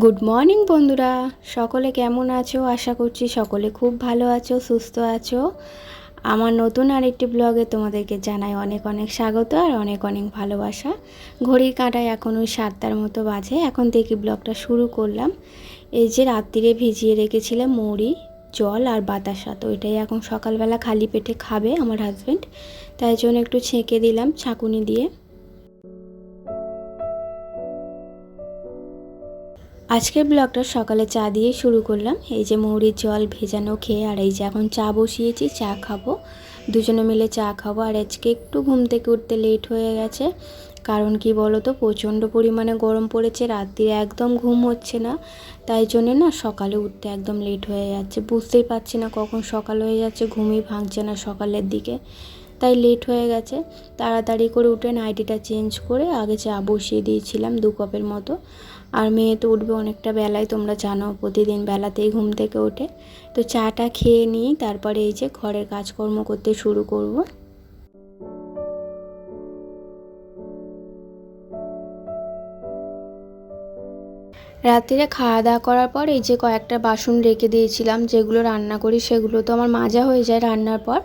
Good morning বন্ধুরা। সকলে কেমন আছো? আশা করছি সকলে খুব ভালো আছো, সুস্থ আছো। আমার নতুন আরেকটি ব্লগে তোমাদেরকে জানাই অনেক অনেক স্বাগত আর অনেক অনেক ভালোবাসা। ঘড়ির কাঁটায় এখন ওই সাতটার মতো বাজে, এখন থেকে ব্লগটা শুরু করলাম। এই যে রাত্রিরে ভিজিয়ে রেখেছিলাম মুড়ি, জল আর বাতাসা, তো এটাই এখন সকালবেলা খালি পেটে খাবে আমার হাজব্যান্ড তাই জন্য একটু ছেঁকে দিলাম ছাঁকুনি দিয়ে। আজকের ব্লগটা সকালে চা দিয়ে শুরু করলাম। এই যে মৌরির জল ভেজানো খেয়ে, আর এই যে এখন চা বসিয়েছি, চা খাব। দুজনে মিলে চা খাব। আর আজকে একটু ঘুম থেকে উঠতে লেট হয়ে গেছে। কারণ কি বলো তো প্রচণ্ড পরিমাণে গরম পড়েছে রাত্রিরে একদম ঘুম হচ্ছে না। তাই জন্যে না সকালে উঠতে একদম লেট হয়ে যাচ্ছে। বুঝতেই পারছি না কখন সকাল হয়ে যাচ্ছে, ঘুমই ভাঙছে না সকালের দিকে। তাই লেট হয়ে গেছে। তাড়াতাড়ি করে উঠে নাইটিটা চেঞ্জ করে আগে চা বসিয়ে দিয়েছিলাম দু কাপের মতো। আর মেয়ে তো উঠবে অনেকটা বেলায়, তোমরা জানো প্রতিদিন বেলাতেই ঘুম থেকে ওঠে। তো চাটা খেয়ে নিই, তারপরে এই যে ঘরের কাজকর্ম করতে শুরু করব। রাত্রিরে খাওয়া দাওয়া করার পর এই যে কয়েকটা বাসন রেখে দিয়েছিলাম, যেগুলো রান্না করি সেগুলো তো আমার মাজা হয়ে যায় রান্নার পর।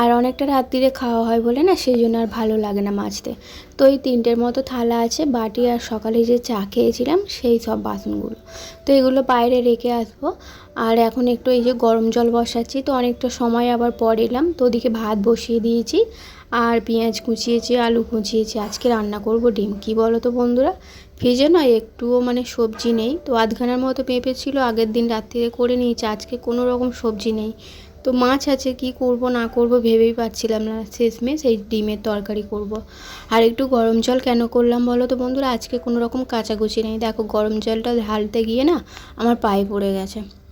আর অনেকটা রাত্রিরে খাওয়া হয় বলে না সেই জন্য আর ভালো লাগে না মাজতে। তো এই তিনটের মতো থালা আছে, বাটি আর সকালে যে চা খেয়েছিলাম সেই সব বাসনগুলো। তো এগুলো বাইরে রেখে আসব। আর এখন একটু এই যে গরম জল বসাচ্ছি, তো অনেকটা সময় আবার পর এলাম। তো ওদিকে ভাত বসিয়ে দিয়েছি, আর পেঁয়াজ কুচিয়েছি, আলু কুচিয়েছি। আজকে রান্না করব ডিম। কি বলো তো বন্ধুরা? ফ্রিজে নয় একটুও মানে সবজি নেই। তো আধখানার মতো পেঁপে ছিল, আগের দিন রাত্রিরে করে নিয়েছি, আজকে কোনো রকম সবজি নেই। তো মাছ আছে, কি করব, না করব ভেবেই পাচ্ছিলাম না। শেষমেশ এই ডিমের তরকারি করব। আর একটু গরম জল কেন করলাম বলো তো বন্ধুরা? আজকে কোনো রকম কাচাকুচি নেই। দেখো গরম জলটা ঢালতে গিয়ে না আমার পায়ে পড়ে গেছে।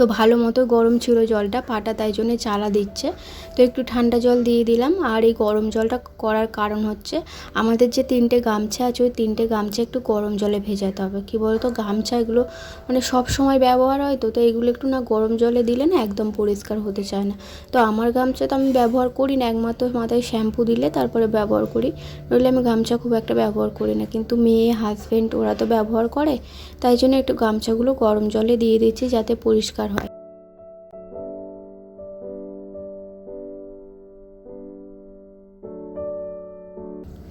তো ভালো মতো গরম ছিল জলটা, পাটা তাই জন্যে চালা দিচ্ছে। তো একটু ঠান্ডা জল দিয়ে দিলাম আর এই গরম জলটা করার কারণ হচ্ছে আমাদের যে তিনটে গামছা আছে, ওই তিনটে গামছা একটু গরম জলে ভেজাতে হবে। কী বলতো, গামছা এগুলো মানে সব সময় ব্যবহার হয় তো তো এগুলো একটু না গরম জলে দিলে না একদম পরিষ্কার হতে চায় না। তো আমার গামছা তো আমি ব্যবহার করি না, একমাত্র মাথায় শ্যাম্পু দিলে তারপরে ব্যবহার করি। নইলে আমি গামছা খুব একটা ব্যবহার করি না, কিন্তু মেয়ে হাজব্যান্ড ওরা তো ব্যবহার করে, তাই জন্য একটু গামছাগুলো গরম জলে দিয়ে দিচ্ছি যাতে পরিষ্কার হয়।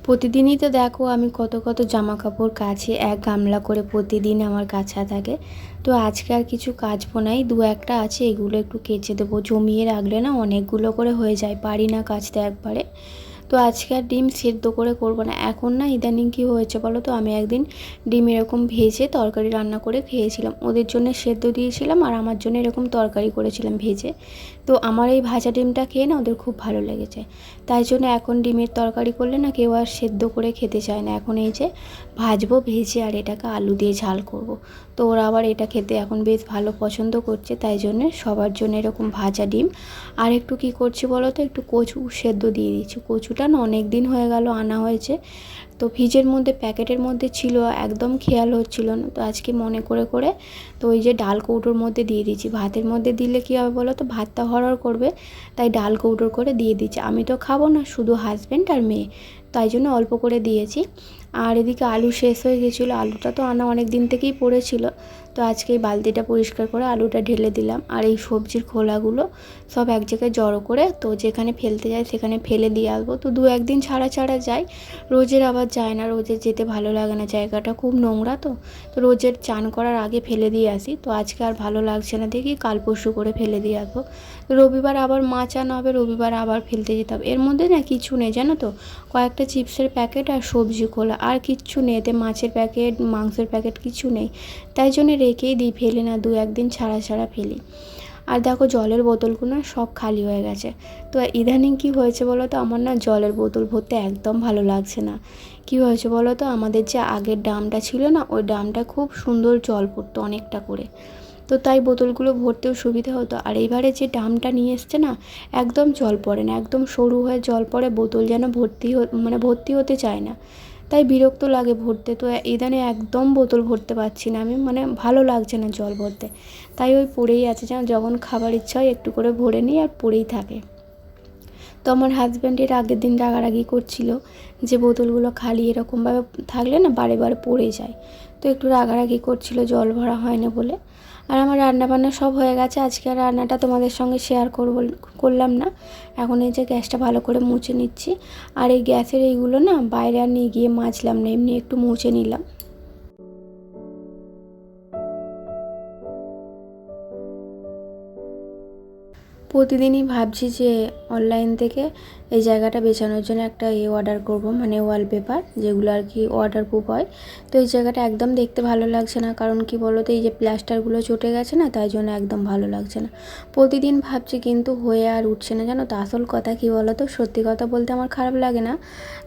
প্রতিদিনই তো দেখো আমি কত কত জামা কাপড় কাছে এক গামলা করে প্রতিদিন আমার কাছা থাকে। তো আজকে আর কিছু কাচবো নাই, দু একটা আছে, এগুলো একটু কেচে দেবো। জমিয়ে রাখলে না অনেকগুলো করে হয়ে যায়, পারি না কাচতে একবারে। তো আজকে আর ডিম সেদ্ধ করে করব না। এখন না ইদানিং কী হয়েছে বলো তো? আমি একদিন ডিম এরকম ভেজে তরকারি রান্না করে খেয়েছিলাম। ওদের জন্য সেদ্ধ দিয়েছিলাম আর আমার জন্য এরকম তরকারি করেছিলাম ভেজে। তো আমার এই ভাজা ডিমটা খেয়ে না ওদের খুব ভালো লেগেছে। তাই জন্য এখন ডিমের তরকারি করলে না কেউ আর সেদ্ধ করে খেতে চায় না। এখন এই যে ভাজবো, ভেজে আর এটাকে আলু দিয়ে ঝাল করব। তো ওরা আবার এটা খেতে এখন বেশ ভালো পছন্দ করছে, তাই জন্য সবার জন্য এরকম ভাজা ডিম। আর একটু কি করছি বলো তো, একটু কচু সেদ্ধ দিয়ে দিচ্ছি। কচুটা না অনেক দিন হয়ে গেল আনা হয়েছে। তো ফ্রিজের মধ্যে, প্যাকেটের মধ্যে ছিল, একদম খেয়াল হচ্ছিল না। তো আজকে মনে করে করে তো ওই যে ডাল কৌটোর মধ্যে দিয়ে দিচ্ছি ভাতের মধ্যে দিলে কী হবে বলো তো, ভাতটা হরর করবে, তাই ডাল কৌটোর করে দিয়ে দিচ্ছে। আমি তো খাব না, শুধু হাজব্যান্ড আর মেয়ে, তাই জন্য অল্প করে দিয়েছি। আর এদিকে আলু শেষ হয়ে গেছিল। আলুটা তো আনা অনেক দিন থেকেই পড়েছিল। তো আজকে এই বালতিটা পরিষ্কার করে আলুটা ঢেলে দিলাম। আর এই সবজির খোলাগুলো সব এক জায়গায় জড়ো করে তো যেখানে ফেলতে যায় সেখানে ফেলে দিয়ে আসব। তো দু একদিন ছাড়া ছাড়া যাই রোজের আবার যায় না। রোজের যেতে ভালো লাগে না। জায়গাটা খুব নোংরা তো। তো রোজের চান করার আগে ফেলে দিয়ে আসি। তো আজকে আর ভালো লাগছে না দেখি কাল পরশু করে ফেলে দিয়ে আসব। রবিবার আবার মাছ আনা হবে। রবিবার আবার ফেলতে যেতে হবে। এর মধ্যে না কিছু নেই জানো তো? কয়েকটা চিপসের প্যাকেট আর সবজি খোলা। আর কিচ্ছু নেই, এতে মাছের প্যাকেট, মাংসের প্যাকেট কিছু নেই। তাই জন্য রেখেই দিই, ফেলি না, দু একদিন ছাড়া ছাড়া ফেলি। আর দেখো জলের বোতলগুলো সব খালি হয়ে গেছে। তো ইদানিং কি হয়েছে বলো তো, আমার না জলের বোতল ভরতে একদম ভালো লাগছে না। কি হয়েছে বলো তো, আমাদের যে আগের ডামটা ছিল না, ওই ডামটা খুব সুন্দর জল পড়তো অনেকটা করে। তো তাই বোতলগুলো ভরতেও সুবিধা হতো। আর এইবারে যে ডামটা নিয়ে এসছে না, একদম জল পড়ে না, একদম সরু হয়ে জল পড়ে, বোতল যেন ভর্তি মানে ভর্তি হতে চায় না। তাই বিরক্ত লাগে ভরতে। তো ইদানে একদম বোতল ভরতে পারছি না আমি মানে ভালো লাগছে না জল ভরতে। তাই ওই পড়েই আছে, যেন যখন খাবার ইচ্ছা হয় একটু করে ভরে নিই আর পড়েই থাকে। তো আমার হাজব্যান্ডের আগের দিন রাগারাগি করছিল যে বোতলগুলো খালি এরকমভাবে থাকলে না বারে বারে পড়ে যায়। তো একটু রাগারাগি করছিল, জল ভরা হয় না বলে। আর আমার রান্না বান্না সব হয়ে গেছে। আজকে আর রান্নাটা তোমাদের সঙ্গে শেয়ার করব, করলাম না। এখন এই যে গ্যাসটা ভালো করে মুছে নিচ্ছি। আর এই গ্যাসের এইগুলো না বাইরে আর নিয়ে গিয়ে মাজলাম না, এমনি একটু মুছে নিলাম। প্রতিদিনই ভাবছি যে অনলাইন থেকে এই জায়গাটা বেছানোর জন্য একটা এ অর্ডার করব মানে ওয়ালপেপার যেগুলো আর কি ওয়াটার প্রুফ হয়। তো এই জায়গাটা একদম দেখতে ভালো লাগছে না, কারণ কি বলো তো এই যে প্লাস্টারগুলো চটে গেছে না, তাই জন্য একদম ভালো লাগছে না। প্রতিদিন ভাবছি কিন্তু হয়ে আর উঠছে না, জানো তো, আসল কথা কি বলো তো সত্যি কথা বলতে আমার খারাপ লাগে না,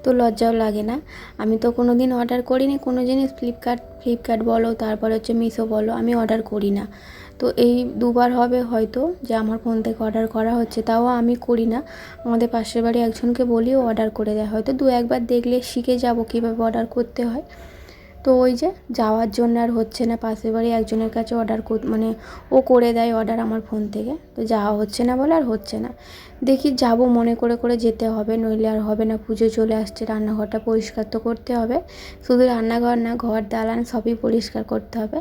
তো লজ্জাও লাগে না। আমি তো কোনো দিন অর্ডার করিনি, কোনো জিনিস ফ্লিপকার্ট ফ্লিপকার্ট বলো, তারপর হচ্ছে মিশো বলো, আমি অর্ডার করি না। তো এই দুবার হবে হয়তো যে আমার ফোন থেকে অর্ডার করা হচ্ছে, তাও আমি করি না। আমাদের পাশের বাড়ি একজনকে বলিও অর্ডার করে দেয়। হয়তো দু একবার দেখলে শিখে যাব কীভাবে অর্ডার করতে হয়। তো ওই যে যাওয়ার জন্য আর হচ্ছে না, পাশের বাড়ি একজনের কাছে অর্ডার মানে ও করে দেয় অর্ডার আমার ফোন থেকে। তো যাওয়া হচ্ছে না বলে আর হচ্ছে না। দেখি যাব মনে করে করে যেতে হবে, নইলে আর হবে না। পুজো চলে আসছে, রান্নাঘরটা পরিষ্কার তো করতে হবে। শুধু রান্নাঘর না, ঘর, দালান সবই পরিষ্কার করতে হবে।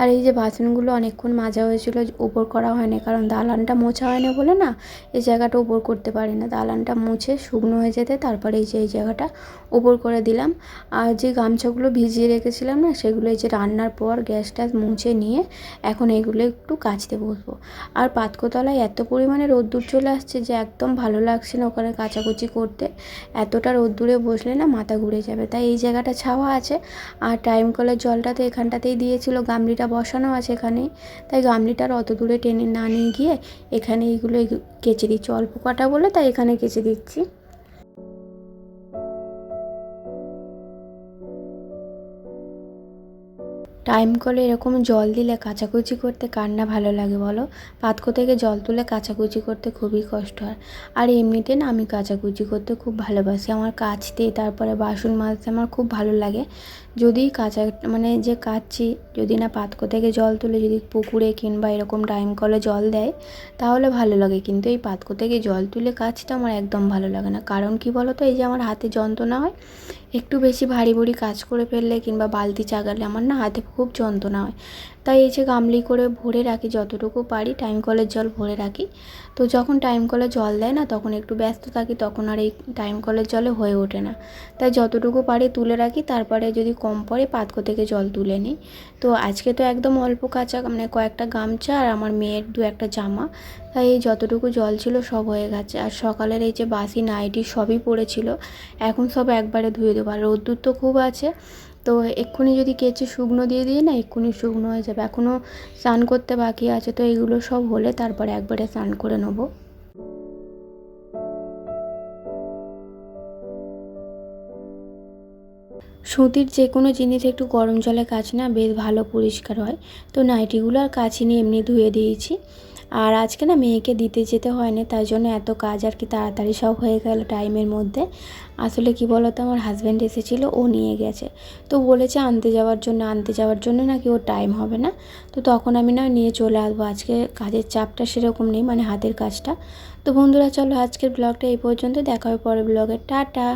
আর এই যে বাসনগুলো অনেকক্ষণ মাজা হয়েছিল ওপর করা হয়নি, কারণ দালানটা মোছা হয়নি বলে না, এই জায়গাটা ওপর করতে পারি না। দালানটা মুছে শুকনো হয়ে যেতে, তারপরে এই যে, এই জায়গাটা উপর করে দিলাম। আর যে গামছাগুলো ভিজিয়ে রেখেছিলাম না, সেগুলো এই যে রান্নার পর গ্যাস ট্যাস মুছে নিয়ে এখন এগুলো একটু কাচতে বসবো। আর পাতকোতলায় এত পরিমাণে রোদ্দুর চলে আসছে যে একদম ভালো লাগছে না ওখানে কাচাকুচি করতে। এতটা রোদ্দুরে বসলে না মাথা ঘুরে যাবে। তাই এই জায়গাটা ছাওয়া আছে। আর টাইম কলের জলটা তো এখানটাতেই দিয়েছিল, গামলিটা বসানো আছে এখানেই। তাই গামলিটার অত দূরে টেনে না নিয়ে গিয়ে এখানে এইগুলো কেচে দিচ্ছি অল্প কটা বলে তাই এখানে কেচে দিচ্ছি। টাইম কলে এরকম জল দিলে কাচাকুচি করতে কার না ভালো লাগে বলো? পাতকো থেকে জল তুলে কাচাকুচি করতে খুবই কষ্ট হয়। আর এমনিতে না আমি কাচাকুচি করতে খুব ভালোবাসি। আমার কাচতে, তারপরে বাসন মাজতে আমার খুব ভালো লাগে। যদি কাঁচা মানে যে কাচ্ছি, যদি না পাতকো থেকে জল তুলে যদি পুকুরে কিংবা এরকম টাইম কলে জল দেয়, তাহলে ভালো লাগে। কিন্তু এই পাতকো থেকে জল তুলে কাচটা আমার একদম ভালো লাগে না। কারণ কি বলো তো এই যে আমার হাতে যন্ত্রণা হয়, একটু বেশি ভারী ভারী কাজ করে ফেললে কিংবা বালতি চাগালে আমার না হাতে খুব যন্ত্রণা হয়। তাই এই যে গামলি করে ভরে রাখি, যতটুকু পারি টাইম কলের জল ভরে রাখি। তো যখন টাইম কলে জল দেয় না, তখন একটু ব্যস্ত থাকি, তখন আর এই টাইম কলের জলে হয়ে ওঠে না। তাই যতটুকু পারি তুলে রাখি, তারপরে যদি কম পড়ে পাতকো থেকে জল তুলে নিই। তো আজকে তো একদম অল্প কাঁচা মানে কয়েকটা গামছা আর আমার মেয়ের দু একটা জামা। তাই এই যতটুকু জল ছিল সব হয়ে গেছে। আর সকালের এই যে বাসি, নাইটি সবই পড়েছিল। এখন সব একবারে ধুয়ে দেবো। আর রোদ্দুর তো খুব আছে। তো এক্ষুনি যদি কেচে শুকনো দিয়ে দিয়ে না, এক্ষুনি শুকনো হয়ে যাবে। এখনও স্নান করতে বাকি আছে, তো এগুলো সব হলে তারপরে একবারে স্নান করে নেব। সুতির যে কোনো জিনিস একটু গরম জলে কাচ না, বেশ ভালো পরিষ্কার হয়। তো নাইটিগুলো আর কাছে নিয়ে এমনি ধুয়ে দিয়েছি। আর আজকে না মেয়েকে দিতে যেতে হয়নি তাই জন্য এত কাজ আর কি তাড়াতাড়ি সব হয়ে গেল টাইমের মধ্যে। আসলে কি বলতো, আমার হাজব্যান্ড এসেছিল, ও নিয়ে গেছে। তো বলেছে আনতে যাওয়ার জন্য, আনতে যাওয়ার জন্য নাকি ওর টাইম হবে না। তো তখন আমি না নিয়ে চলে আসব, আজকে কাজের চাপটা সেরকম নেই মানে হাতের কাজটা। তো বন্ধুরা, চলো আজকের ব্লগটা এই পর্যন্ত দেখা হবে পরের ব্লগে টাটা!